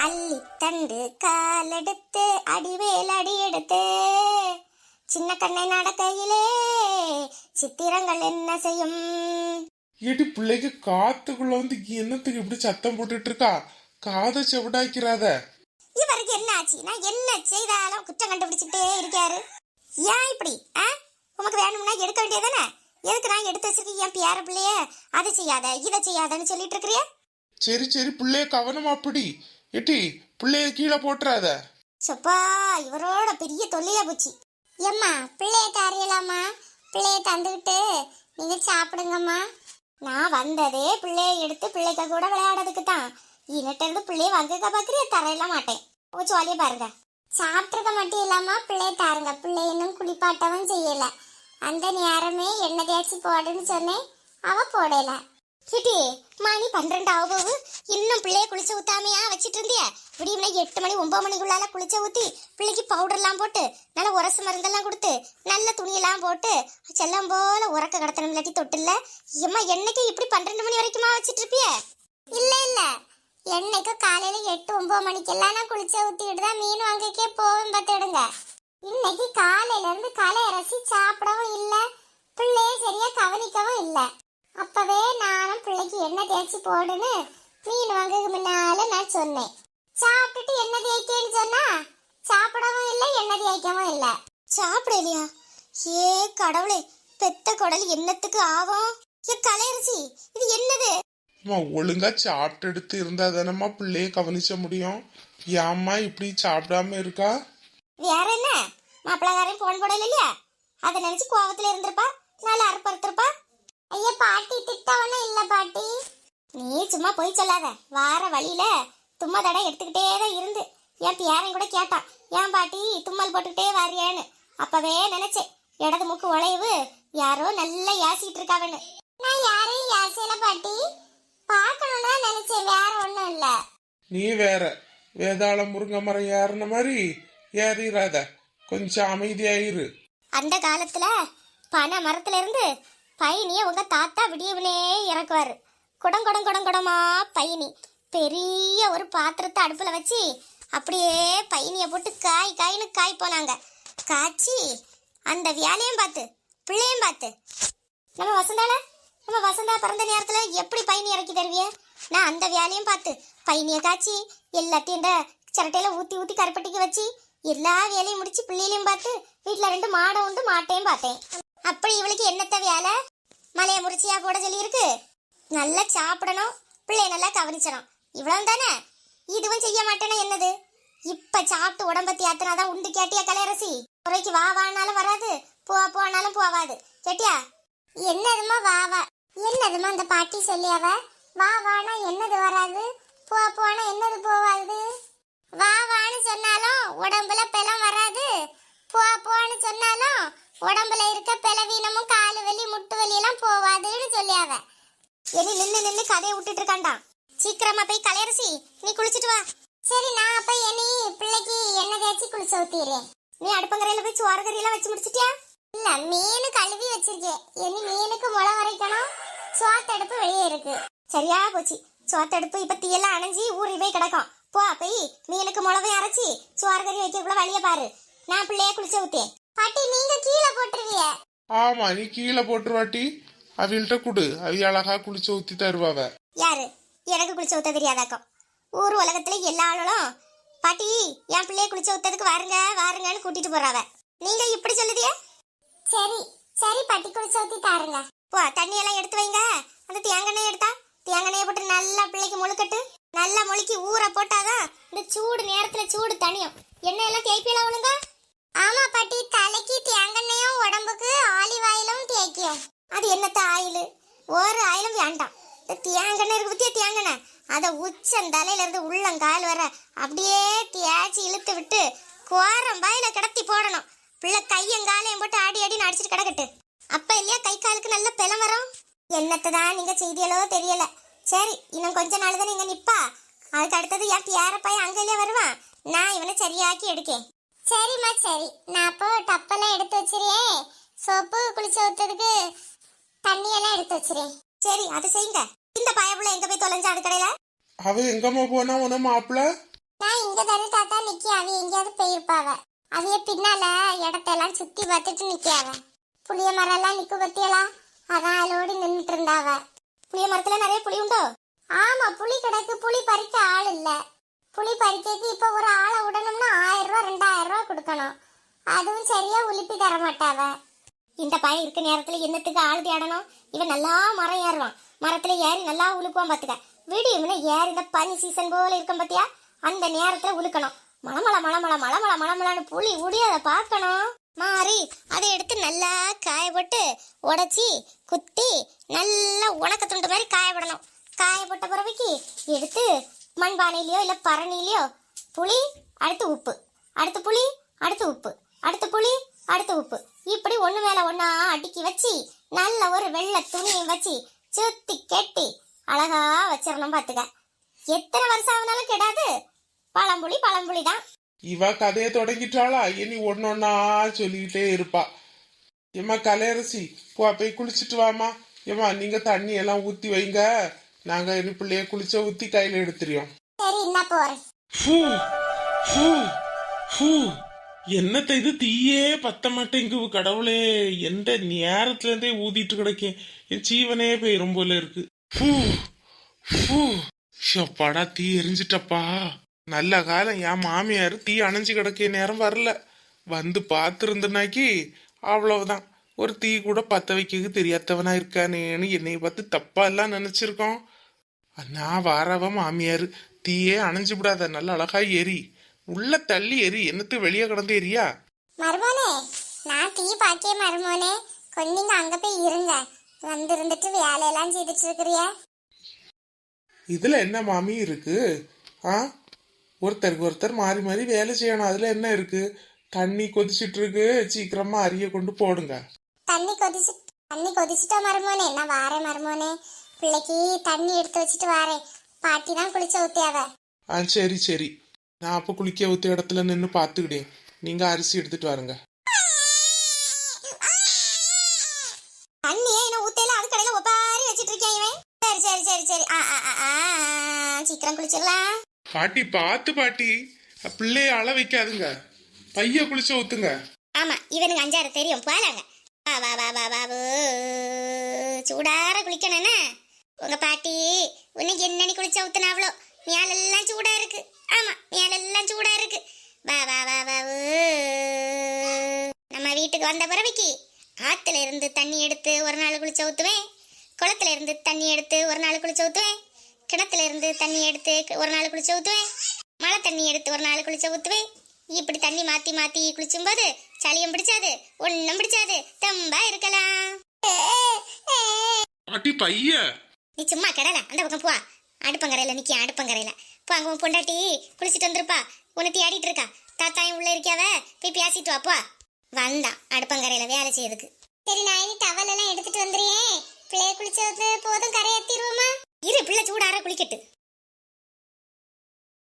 அள்ளி தண்டு காலெடுத்து அடிவேல் அடி எடுத்து சின்ன கண்ணை நடக்கையிலே சித்திரங்கள் என்ன செய்யும்? ஏடி பிள்ளைக்கு காத்துக்குள்ள வந்து என்னத்துக்கு இப்படி சத்தம் போட்டுட்டு இருக்கா? காதை செவிடாக்கிறாத. இவருக்கு என்ன ஆச்சு? நான் என்ன செய்தாலும் குற்றம் கண்டுபிடிச்சுட்டே இருக்காரு. ஏன் இப்படி? ஆ? உமக்கு வேணும்னா எடுக்க வேண்டியதானே எதுக்கு நான் எடுத்து வச்சிருக்கேன் என் பேர பிள்ளைய? அதை செய்யாத இதை செய்யாதன்னு சொல்லிட்டு இருக்கிறிய? சரி சரி பிள்ளைய கவனமா அப்படி எட்டி பிள்ளைய கீழே போட்டுறாத. சப்பா இவரோட பெரிய தொல்லையா போச்சு. ஏம்மா பிள்ளைய தரையலாமா பிள்ளைய தந்துக்கிட்டு நீங்க சாப்பிடுங்கம்மா. நான் வந்ததே பிள்ளைய எடுத்து பிள்ளைக்க கூட விளையாடுறதுக்கு தான். இனிட்ட இருந்து பிள்ளைய வங்கக்க பாக்குறிய? தரையெல்லாம் மாட்டேன். ஓ ஜாலியா பாருங்க. சாப்பிட்றத மட்டும் இல்லாம பிள்ளைய தாருங்க. பிள்ளை இன்னும் குளிப்பாட்டவும் செய்யல. அந்த நேரமே என்ன தேய்ச்சி போடுன்னு சொன்னேன். அவ போடலை. கிட்டி மணி பன்னிரெண்டு ஆகும் போகுது இன்னும் பிள்ளைய குளிச்சு ஊத்தாமையா வச்சிட்டு இருந்தியா? விடியும்னா எட்டு மணி ஒன்பது மணிக்குள்ளால குளிச்ச ஊத்தி பிள்ளைக்கு பவுடர்லாம் போட்டு நல்ல உரசு மருந்தெல்லாம் கொடுத்து நல்ல துணியெல்லாம் போட்டு செல்லம் போல உறக்க கடத்தணும் இல்லாட்டி தொட்டில்ல. ஏம்மா என்னைக்கு இப்படி பன்னிரெண்டு மணி வரைக்குமா வச்சிட்டு இருப்பிய? இல்ல இல்ல. என்னைக்கு காலையில எட்டு ஒன்பது மணிக்கெல்லாம் நான் குளிச்ச ஊத்திட்டு தான் மீன் வாங்கிக்கே போவேன் பார்த்துடுங்க இன்னைக்கு காலையில இருந்து களை இறச்சி சாப்பிடவும் இல்லை. பிள்ளைய சரியா கவனிக்கவும் இல்லை. அப்பவே நானும் பிள்ளைக்கு எண்ணெய் தேய்ச்சி போடுன்னு மீன் வாங்க முன்னால நான் சொன்னேன். சாப்பிட்டுட்டு எண்ணெய் தேய்க்கேன்னு சொன்னா சாப்பிடவும் இல்லை எண்ணெய் தேய்க்கவும் இல்ல. சாப்பிடலையா ஏ கடவுளே பெத்த குடல் என்னத்துக்கு ஆகும்? ஏ கலையரசி இது என்னது? அம்மா ஒழுங்கா சாப்பிட்டு எடுத்து இருந்தா தானம்மா பிள்ளைய கவனிச்ச முடியும். ஏம்மா இப்படி சாப்பிடாம இருக்கா? வேற என்ன? மாப்பிள்ளக்காரையும் போன் போடல இல்லையா? அதை நினைச்சு கோவத்துல இருந்திருப்பா நல்லா அறுப்பறுத்திருப்பா. ஐயா பாட்டி திட்டவனும் இல்ல பாட்டி. நீ சும்மா போய் சொல்லாத. வார வழியில தும்மா தடை எடுத்துக்கிட்டே தான் இருந்து. என் பேரன் கூட கேட்டான் ஏன் பாட்டி தும்மல் போட்டுக்கிட்டே வாரியான்னு? அப்பவே நினைச்சேன். இடது மூக்கு உழைவு யாரோ நல்லா யாசிட்டு இருக்காவன்னு நான் யாரையும் யாசையில பாட்டி. பார்க்கணும்னு நினைச்சேன் வேற ஒண்ணும் இல்ல. நீ வேற. வேதாள முருங்கை மரம் ஏறின மாதிரி ஏறிடாத கொஞ்சம் அமைதியாயிரு அந்த காலத்துல பனை மரத்துல இருந்து பயணியை உங்க தாத்தா விடியவனே இறக்குவாரு. குடம் குடம் குடம் குடமா பயணி பெரிய ஒரு பாத்திரத்தை அடுப்பில் வச்சு அப்படியே பயணியை போட்டு காய் காய்னு காய் போனாங்க. காய்ச்சி அந்த வேலையும் பார்த்து பிள்ளையும் பார்த்து நம்ம வசந்தால நம்ம வசந்தா பிறந்த நேரத்தில் எப்படி பயணி இறக்கி தருவிய? நான் அந்த வேலையும் பார்த்து பயணியை காய்ச்சி எல்லாத்தையும் இந்த சிரட்டையில் ஊற்றி ஊற்றி கருப்பட்டிக்கு வச்சு எல்லா வேலையும் முடித்து பிள்ளைகளையும் பார்த்து வீட்டில் ரெண்டு மாடை உண்டு மாட்டையும் பார்த்தேன். அப்படி இவளுக்கு என்னத்த வேலை? மலைய முறிச்சியா போட சொல்லி இருக்கு நல்லா சாப்பிடணும். பிள்ளைய நல்லா கவனிச்சிடும் இவ்வளவு தானே இதுவும் செய்ய மாட்டேன்னா என்னது? இப்ப சாப்பிட்டு உடம்ப தியாத்தினாதான் உண்டு கேட்டியா கலையரசி? குறைக்கு வா வானாலும் வராது. போ போனாலும் போவாது. கேட்டியா? என்னதுமா வா வா. என்னதுமா அந்த பாட்டி சொல்லியாவ? வா வானா என்னது வராது? போ போனா என்னது போவாது? வா வான்னு சொன்னாலும் உடம்புல பெலம் வராது. போ போன்னு சொன்னாலும் உடம்புல இருக்க பிளவீனமும் காலு வலி முட்டு வலி எல்லாம் போவாதுன்னு சொல்லியாவ எலி நின்று நின்று கதையை விட்டுட்டு இருக்காண்டா சீக்கிரமா போய் கலையரசி நீ குளிச்சிட்டு வா. சரி நான் அப்ப எனி பிள்ளைக்கு எண்ணெய் தேய்ச்சி குளிச்சு ஊத்திடுறேன். நீ அடுப்பங்கரையில போய் சோறு கறியெல்லாம் வச்சு முடிச்சிட்டியா? இல்ல மீன் கழுவி வச்சிருக்கேன். இனி மீனுக்கு முளை வரைக்கணும். சோத்தடுப்பு வெளியே இருக்கு. சரியா போச்சு. சோத்தடுப்பு இப்ப தீயெல்லாம் அணைஞ்சி ஊறி போய் கிடக்கும். போ போய் மீனுக்கு முளவை அரைச்சி சோறு கறி வைக்கக்குள்ள வழிய பாரு. நான் பிள்ளைய குளிச்ச ஊத்தேன். பாட்டி நீங்க கீழே போட்டுருவிய. ஆமா நீ கீழே போட்டுருவாட்டி. அவள்கிட்ட கொடு. அவ அழகா குளிச்சு ஊத்தி தருவாவ. யாரு? எனக்கு குளிச்சு ஊத்த தெரியாதாக்கம் ஊர் உலகத்துல எல்லா ஆளும் பாட்டி என் பிள்ளைய குளிச்சு ஊத்ததுக்கு வாருங்க வாருங்கன்னு கூட்டிட்டு போறாவ. நீங்க இப்படி சொல்லுதியே சரி சரி பாட்டி குளிச்சு ஊத்தி தாருங்க. போ தண்ணி எல்லாம் எடுத்து வைங்க. அந்த தேங்காய் எடுத்தா? தேங்காய் போட்டு நல்லா பிள்ளைக்கு முழுக்கட்டு. நல்லா முழுக்கி ஊற போட்டாதான் இந்த சூடு நேரத்துல சூடு தனியும் எண்ணெய் எல்லாம் தேய்ப்பியலாம் ஒழுங்கா? ஆமா பாட்டி தலைக்கு தேங்கண்ணையும் உடம்புக்கு ஆலிவ் ஆயிலும் தேய்க்கும். அது என்னத்த ஆயில்? ஒரு ஆயிலும் வேண்டாம். இந்த தேங்கண்ணை இருக்கு பத்தியா தேங்கெண்ணெய்? அதை உச்சம் தலையிலேருந்து உள்ளங்கால் வர அப்படியே தேய்ச்சி இழுத்து விட்டு கோரம் பாயில கிடத்தி போடணும். பிள்ளை கையும் காலையும் போட்டு ஆடி ஆடி அடிச்சிட்டு கிடக்கட்டு. அப்ப இல்லையா கை காலுக்கு நல்ல பெலம் வரும் என்னத்தை தான் நீங்க செய்தியலோ தெரியல. சரி இன்னும் கொஞ்ச நாள் தான் நீங்க நிப்பா. அதுக்கு அடுத்தது என் பேர அங்கேயே வருவான் நான் இவனை சரியாக்கி எடுக்கேன். சரிம்மா சரி. நான் அப்போ டப்பெல்லாம் எடுத்து வச்சிருக்கேன். சோப்பு குளிச்சு ஊத்துறதுக்கு தண்ணி எல்லாம் எடுத்து வச்சிருக்கேன். சரி அதை செய்யுங்க. இந்த பயப்புள்ள எங்க போய் தொலைஞ்சா அடுக்கடையில அவ எங்கம்மா போனா உன மாப்பிள்ள இங்க தானே தாத்தா நிக்க அவ எங்கேயாவது போயிருப்பாவ அவைய பின்னால இடத்தெல்லாம் சுத்தி பார்த்துட்டு நிக்காவ புளிய மரம் எல்லாம் நிக்க பத்தியலா? அதான் அதோடு நின்னுட்டு இருந்தாவ புளிய மரத்துல நிறைய புளி உண்டோ? ஆமா புளி கிடக்கு. புளி பறிக்க ஆள் இல்ல. புளி பறிக்கைக்கு இப்ப ஒரு ஆளை விடணும்னா ஆயிரம் ரூபா ரெண்டாயிரம் கொடுக்கணும் அதுவும் சரியா உலுப்பி தர மாட்டாவ. இந்த பையன் இருக்க நேரத்துல என்னத்துக்கு ஆள் தேடணும்? இவன் நல்லா மரம் ஏறுவான். மரத்துல ஏறி நல்லா உழுக்குவான் பாத்துக்க. விடியும்னு ஏறி இந்த பனி சீசன் போல இருக்கும் பாத்தியா? அந்த நேரத்துல உழுக்கணும். மலமல மலமல மலமல மலமலான்னு புளி உடி அதை பார்க்கணும். மாறி அதை எடுத்து நல்லா காய போட்டு உடைச்சி குத்தி நல்லா உணக்க துண்டு மாதிரி காய விடணும் பிறவைக்கு எடுத்து மண்பானையிலையோ இல்லை பரணிலையோ புளி அடுத்து உப்பு. அடுத்து புளி அடுத்து உப்பு. அடுத்து புளி அடுத்து உப்பு. இப்படி ஒண்ணு மேல ஒண்ணா அடுக்கி வச்சு நல்ல ஒரு வெள்ளை துணியும் வச்சு சுத்தி கெட்டி அழகா வச்சிடணும் பாத்துக்க. எத்தனை வருஷம் ஆனாலும் கெடாது. பழம்புளி பழம்புளி தான். இவ கதையை தொடங்கிட்டாளா? இனி ஒன்னொன்னா சொல்லிக்கிட்டே இருப்பா. ஏம்மா கலையரசி போ போய் குளிச்சிட்டு வாமா ஏம்மா நீங்க தண்ணி எல்லாம் ஊத்தி வைங்க. நாங்க இனி பிள்ளைய குளிச்ச ஊத்தி கையில எடுத்துறியோம் சரி என்ன போறேன். என்னத்த இது? தீயே பத்த மாட்டேங்கு கடவுளே. எந்த நேரத்துல இருந்தே ஊதிட்டு கிடைக்கேன். என் ஜீவனே போயிரும் போல இருக்கு. ஃபூ, ஷப்பாடா தீ எரிஞ்சிட்டப்பா. நல்ல காலம். என் மாமியார் தீ அணைஞ்சு கிடக்க நேரம் வரல. வந்து பார்த்துருந்தனாக்கி அவ்வளவுதான். ஒரு தீ கூட பத்த வைக்க தெரியாதவனா இருக்கானேன்னு என்னை பார்த்து தப்பா எல்லாம் நினைச்சிருக்கோம். நான் வாரவ மாமியார். தீயே அணைஞ்சு விடாத நல்ல அழகா எரி உள்ள தள்ளி எரி என்னத்து வெளியே கிடந்து எரியா? மருமோனே நான் டீ பாக்கே மருமோனே. கொஞ்சம் அங்க போய் இருங்க. வந்து இருந்துட்டு வேலையெல்லாம் செய்துட்டு இருக்கிறிய இதுல என்ன மாமி இருக்கு? ஆ? ஒருத்தருக்கு ஒருத்தர் மாறி மாறி வேலை செய்யணும். அதுல என்ன இருக்கு? தண்ணி கொதிச்சிட்டு இருக்கு சீக்கிரமா அரிய கொண்டு போடுங்க. தண்ணி கொதிச்சு தண்ணி கொதிச்சுட்டா மருமோனே. நான் வாரேன் மருமோனே. பிள்ளைக்கு தண்ணி எடுத்து வச்சுட்டு வாரேன். பாட்டி தான் குளிச்ச ஊத்தியாவ. ஆ சரி சரி. நான் அப்ப குளிக்க ஊத்த இடத்துல நின்று பாத்துக்கிட்டேன் நீங்க அரிசி எடுத்துட்டு வாருங்க. சீக்கிரம் குளிச்சிடலாம். பாட்டி பார்த்து பாட்டி. பிள்ளைய அழ வைக்காதுங்க. பைய குளிச்சு ஊத்துங்க. ஆமா இவனுக்கு அஞ்சாறு தெரியும். போலாங்க. வா வா வா வா வா. சூடார குளிக்கணும்னா உங்க பாட்டி உனக்கு என்னன்னு குளிச்ச ஊத்துனாவளோ? மேலெல்லாம் சூடா இருக்கு ஆமா மேலெல்லாம் சூடா இருக்கு வா வா வா வா ஊ. நம்ம வீட்டுக்கு வந்த பிறவிக்கு ஆத்துல இருந்து தண்ணி எடுத்து ஒரு நாள் குளிச்ச ஊத்துவேன் குளத்துல இருந்து தண்ணி எடுத்து ஒரு நாள் குளிச்ச ஊத்துவேன் கிணத்துல இருந்து தண்ணி எடுத்து ஒரு நாள் குளிச்ச ஊத்துவேன் மழை தண்ணி எடுத்து ஒரு நாள் குளிச்ச ஊத்துவேன் இப்படி தண்ணி மாத்தி மாத்தி குளிச்சும்போது சளியும் பிடிச்சாது ஒன்னும் பிடிச்சாது. தெம்பா இருக்கலாம். பாட்டி பைய. நீ சும்மா கடல. அந்த பக்கம் போ. அடுப்பங்கரையில நிக்க அடுப்பங்கரையில. போ அங்க உன் பொண்டாட்டி குளிச்சிட்டு வந்திருப்பா. உன்னை தேடிட்டு இருக்கா. தாத்தாயும் உள்ள இருக்காவ போய் பேசிட்டு வா போ. வந்தா அடுப்பங்கரையில வேலை செய்யறதுக்கு. சரி நான் இனி டவல் எல்லாம் எடுத்துட்டு வந்துறியே பிள்ளைய குளிச்சது போதும் கரையேத்திடுவோமா இரு பிள்ளை சூடார குளிக்கட்டு.